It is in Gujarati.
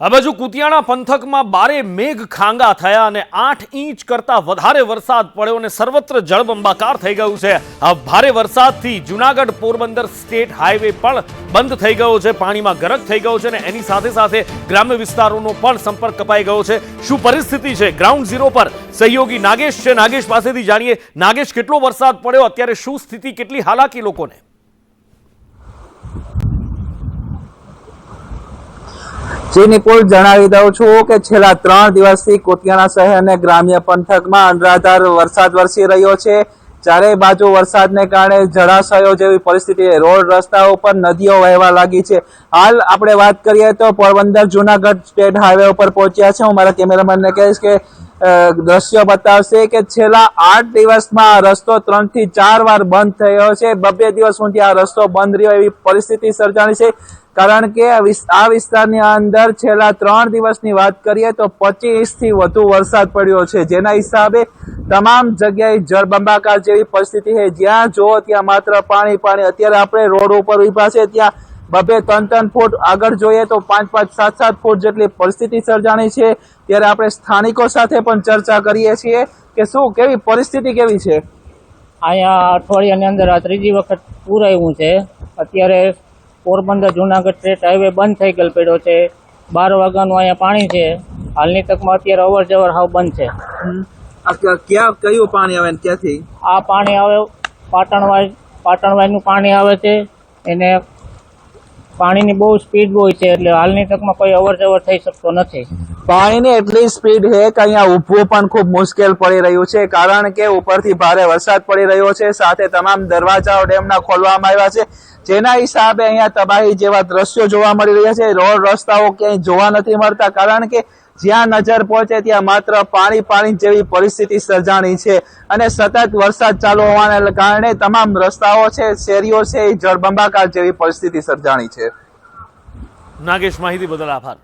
આ બાજુ કુતિયાણા પંથકમાં બારે મેઘ ખાંગા થયા અને આઠ ઇંચ કરતા વધારે વરસાદ પડ્યો અને સર્વત્ર જળબંબાકાર થઈ ગયું છે. આ ભારે વરસાદથી જુનાગઢ પોરબંદર સ્ટેટ હાઈવે પણ બંધ થઈ ગયો છે, પાણીમાં ગરક થઈ ગયો છે અને એની સાથે સાથે ગ્રામ્ય વિસ્તારોનો પણ સંપર્ક કપાઈ ગયો છે. શું પરિસ્થિતિ છે? ગ્રાઉન્ડ ઝીરો પર સહયોગી નાગેશ છે. નાગેશ પાસેથી જાણીએ, નાગેશ, કેટલો વરસાદ પડ્યો? અત્યારે શું સ્થિતિ? કેટલી હાલાકી લોકોને? જી નિપુલ જણાવી દઉં છું કે છેલ્લા ત્રણ દિવસથી કોતિયાણા શહેર અને ગ્રામ્ય પંથકમાં અનરાધાર વરસાદ વરસી રહ્યો છે. ચારે બાજુ વરસાદને કારણે જળાશયો જેવી પરિસ્થિતિ, રોડ રસ્તાઓ પર નદીઓ વહેવા લાગી છે. હાલ આપણે વાત કરીએ તો પોરબંદર જુનાગઢ સ્ટેટ હાઈવે ઉપર પહોંચ્યા છે. હું મારા કેમેરામેનને કહીશ કે દ્રશ્યો બતાવશે કે છેલ્લા આઠ દિવસમાં આ રસ્તો ત્રણથી ચાર વાર બંધ થયો છે. બબે દિવસ સુધી આ રસ્તો બંધ રહ્યો એવી પરિસ્થિતિ સર્જાણી છે. કારણ કે આ વિસ્તારની અંદર છેલ્લા ત્રણ દિવસની વાત કરીએ તો પચીસથી વધુ વરસાદ પડ્યો છે. જેના હિસાબે તમામ જગ્યાએ જળબંબાકાર જેવી પરિસ્થિતિ છે. જ્યાં જુઓ ત્યાં માત્ર પાણી પાણી. અત્યારે આપણે રોડ ઉપર ઊભા છે. ત્યાં બબે ત્રણ ત્રણ ફૂટ આગળ જોઈએ તો પાંચ પાંચ સાત સાત ફૂટ જેટલી પરિસ્થિતિ સર્જાણી છે. ત્યારે આપણે સ્થાનિકો સાથે પણ ચર્ચા કરીએ છીએ કે શું કેવી પરિસ્થિતિ કેવી છે? અહીંયા અઠવાડિયાની અંદર આ ત્રીજી વખત પૂર આવ્યું છે. અત્યારે પોરબંદર જુનાગઢ સ્ટેટ હાઈવે બંધ થઈ ગયેલ પડ્યો છે. બાર વાગ્યાનું અહીંયા પાણી છે. હાલની તકમાં અત્યારે અવર જવર હાવ બંધ છે. ક્યાં કયું પાણી આવે ક્યાંથી? આ પાણી આવે પાટણવાય પાટણવાયનું પાણી આવે છે. એને પાણીની બહુ સ્પીડ હોય છે એટલે હાલની તકમાં કોઈ અવર જવર થઈ શકતો નથી. પાણીની એટલી સ્પીડ છે કે અહીંયા ઉભવું પણ ખૂબ મુશ્કેલ પડી રહ્યું છે, કારણ કે ઉપરથી ભારે વરસાદ પડી રહ્યો છે, સાથે તમામ દરવાજાઓ ડેમના ખોલવામાં આવ્યા છે, જેના હિસાબે અહીંયા તબાહી જેવા દ્રશ્યો જોવા મળી રહ્યા છે, રોડ રસ્તાઓ ક્યાંય જોવા નથી મળતા, કારણ કે જ્યાં નજર પહોંચે ત્યાં માત્ર પાણી પાણી જેવી પરિસ્થિતિ સર્જાણી છે અને સતત વરસાદ ચાલુ હોવાને કારણે તમામ રસ્તાઓ છે, શેરીઓ છે એ જળબંબાકાર જેવી પરિસ્થિતિ સર્જાણી છે. નાગેશ, માહિતી બદલ આભાર.